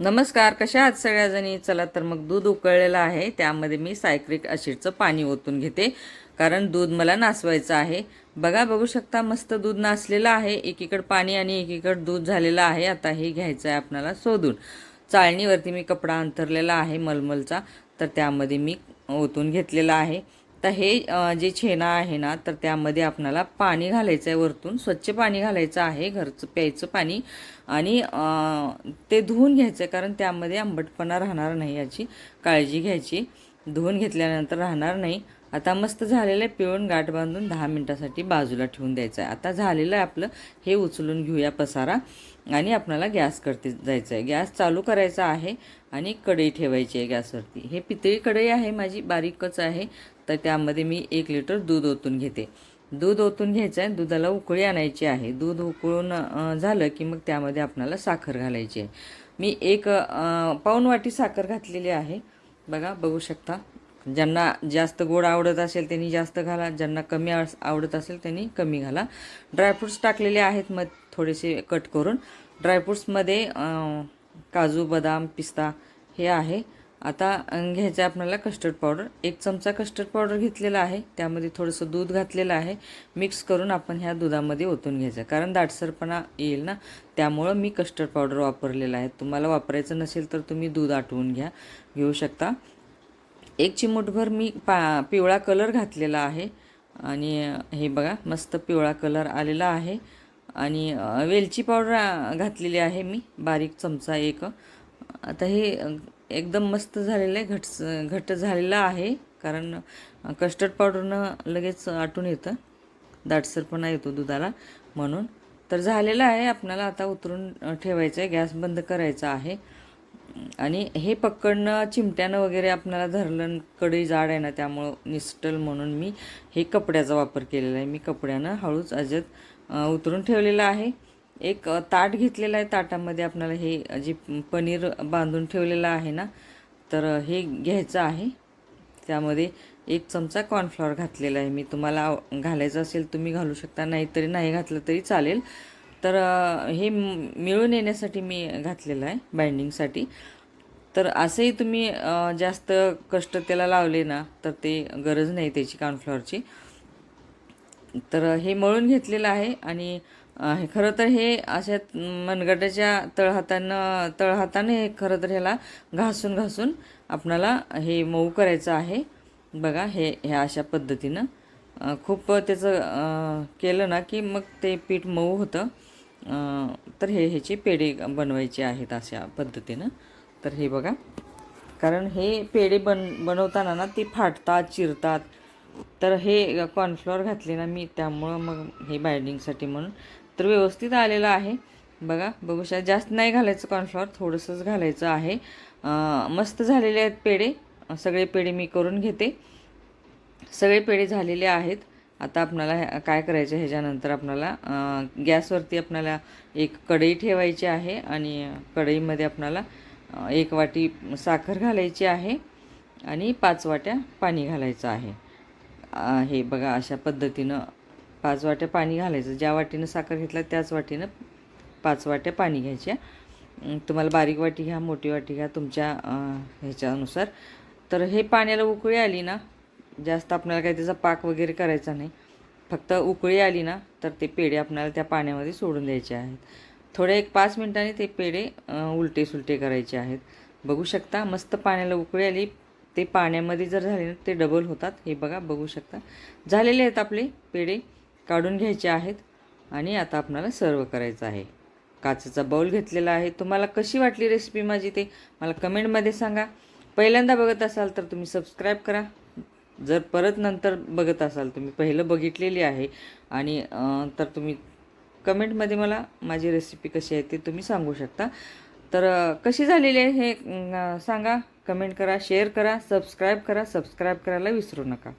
नमस्कार कशा आहात सगळ्याजणी? चला तर मग दूध उकळलेलं आहे. त्यामध्ये मी सायक्रिक ॲसिडचं पाणी ओतून घेते. कारण दूध मला नासवायचं आहे. बघा बघू शकता मस्त दूध नासलेलं आहे. एकीकडं पाणी आणि एकीकडं दूध झालेलं आहे. आता हे घ्यायचं आहे आपल्याला शोधून. चाळणीवरती मी कपडा अंथरलेला आहे मलमलचा. तर त्यामध्ये मी ओतून घेतलेला आहे. तर हे जे छेना आहे ना तर त्यामध्ये आपणाला पाणी घालायचं आहे वरतून. स्वच्छ पाणी घालायचं आहे घरचं प्यायचं पाणी. आणि ते धुवून घ्यायचं आहे कारण त्यामध्ये आंबटपणा राहणार नाही याची. काळजी घ्यायची. धुवून घेतल्यानंतर राहणार नाही. आता मस्त झालेलं आहे पिळून गाठ बांधून दहा मिनटासाठी बाजूला ठेवून द्यायचं आहे आता झालेलं आहे आपलं हे उचलून घेऊया पसारा. आणि आपल्याला गॅस करते जायचं आहे गॅस चालू करायचा आहे आणि कढई ठेवायची आहे गॅसवरती. हे पितळी कढई आहे माझी बारीकच आहे. तर त्यामध्ये मी एक लिटर दूध ओतून घेते. दूध ओतून घ्यायचं आहे दुधाला उकळी आणायची आहे. दूध उकळून झालं की मग त्यामध्ये आपणाला साखर घालायची आहे. मी एक अ, पाऊण वाटी साखर घातलेली आहे. बघा बघू शकता. ज्यांना जास्त गोड आवडत असेल त्यांनी जास्त घाला. ज्यांना कमी आवडत असेल त्यांनी कमी घाला. ड्रायफ्रूट्स टाकलेले आहेत मग थोडेसे कट करून. ड्रायफ्रूट्समध्ये काजू बदाम पिस्ता हे आहे. आता घ्यायचं आहे आपल्याला कस्टर्ड पावडर एक चमचा कस्टर्ड पावडर घेतलेला आहे. त्यामध्ये थोडंसं दूध घातलेलं आहे. मिक्स करून आपण ह्या दुधामध्ये ओतून घ्यायचं कारण दाटसरपणा येईल ना? त्यामुळं मी कस्टर्ड पावडर वापरलेला आहे. तुम्हाला वापरायचं नसेल तर तुम्ही दूध आटवून घ्या. घेऊ शकता. एक चिमूटभर मी पा पिवळा कलर घातलेला आहे. आणि हे बघा मस्त पिवळा कलर आलेला आहे. आणि वेलची पावडर घातलेली आहे मी. बारीक चमचा एक. आता हे एकदम मस्त झालेलं आहे घट घट्ट झालेलं आहे कारण कस्टर्ड पावडरनं लगेच आटून येतं. दाटसरपणा येतो दुधाला म्हणून. तर झालेलं आहे आपल्याला आता उतरून ठेवायचं आहे गॅस बंद करायचा आहे. आणि हे पकडणं चिमट्यानं वगैरे आपल्याला धरलं कढई जाड आहे ना त्यामुळं निस्टल म्हणून मी हे कपड्याचा वापर केलेला आहे. मी कपड्यानं हळूच अजत उतरून ठेवलेलं आहे. एक ताट घेतलेलं आहे ताटामध्ये आपल्याला हे जे पनीर बांधून ठेवलेलं आहे ना तर हे घ्यायचं आहे. त्यामध्ये एक चमचा कॉर्नफ्लॉवर घातलेला आहे. मी तुम्हाला घालायचं असेल तुम्ही घालू शकता नाहीतरी नाही घातलं तरी चालेल. तर हे मिळून येण्यासाठी मी घातलेलं आहे बाइंडिंगसाठी तर असंही तुम्ही जास्त कष्ट त्याला लावले ना तर ते गरज नाही त्याची कॉर्नफ्लॉवरची तर हे मळून घेतलेलं आहे आणि हे खरं तर हे अशा मनगटाच्या तळहातानं तळहाताने हे खरं तर ह्याला घासून घासून आपणाला हे मऊ करायचं आहे. बघा हे ह्या अशा पद्धतीनं खूप त्याचं केलं ना की मग ते पीठ मऊ होतं. तर हे ह्याचे पेढे बनवायचे आहेत अशा पद्धतीनं. तर हे बघा कारण हे पेढे बन बनवताना ना ते फाटतात चिरतात. तर हे कॉर्नफ्लॉवर घातले ना मी त्यामुळं मग हे बाइंडिंगसाठी म्हणून तर व्यवस्थित आलेलं आहे. बघा बघू शकता जास्त नाही घालायचं कॉर्नफ्लॉवर थोडंसंच घालायचं आहे. मस्त झालेले आहेत पेढे. सगळे पेढे मी करून घेते. सगळे पेढे झालेले आहेत. आता आपणाला ह्या- काय करायचं ह्याच्यानंतर आपणाला गॅसवरती आपणाला एक कढई ठेवायची आहे आणि कढईमध्ये आपणाला एक वाटी साखर घालायची आहे आणि पाच वाट्या पाणी घालायचं आहे. हे बघा अशा पद्धतीनं पाच वाट्या पाणी घालायचं. ज्या वाटीनं साखर घेतला त्याच वाटीनं पाच वाट्या पाणी घ्यायच्या तुम्हाला बारीक वाटी घ्या मोठी वाटी घ्या तुमच्या ह्याच्यानुसार. तर हे पाण्याला उकळी आली ना जास्त आपल्याला काही त्याचा पाक वगैरे करायचा नाही. फक्त उकळी आली ना तर ते पेढे आपल्याला त्या पाण्यामध्ये सोडून द्यायचे आहेत. थोडे एक पाच मिनिटांनी ते पेढे उलटे सुलटे करायचे आहेत. बघू शकता मस्त पाण्याला उकळी आली. ते पाण्यामध्ये जर झाले ना ते डबल होतात. हे बघा बघू शकता. झालेले आहेत आपले पेढे. काढून घ्यायचे आहेत आणि आता आपणाला सर्व करायचं आहे. काचेचा बाऊल घेतलेला आहे. तुम्हाला कशी वाटली रेसिपी माझी ते मला कमेंटमध्ये सांगा. पहिल्यांदा बघत असाल तर तुम्ही सबस्क्राईब करा. जर परत नंतर बघत असाल तुम्ही पहिलं बघितलेली आहे आणि तर तुम्ही कमेंटमध्ये मला माझी रेसिपी कशी आहे ते तुम्ही सांगू शकता. तर कशी झालेली आहे हे सांगा. कमेंट करा शेअर करा सबस्क्राईब करा सबस्क्राईब करायला विसरू नका.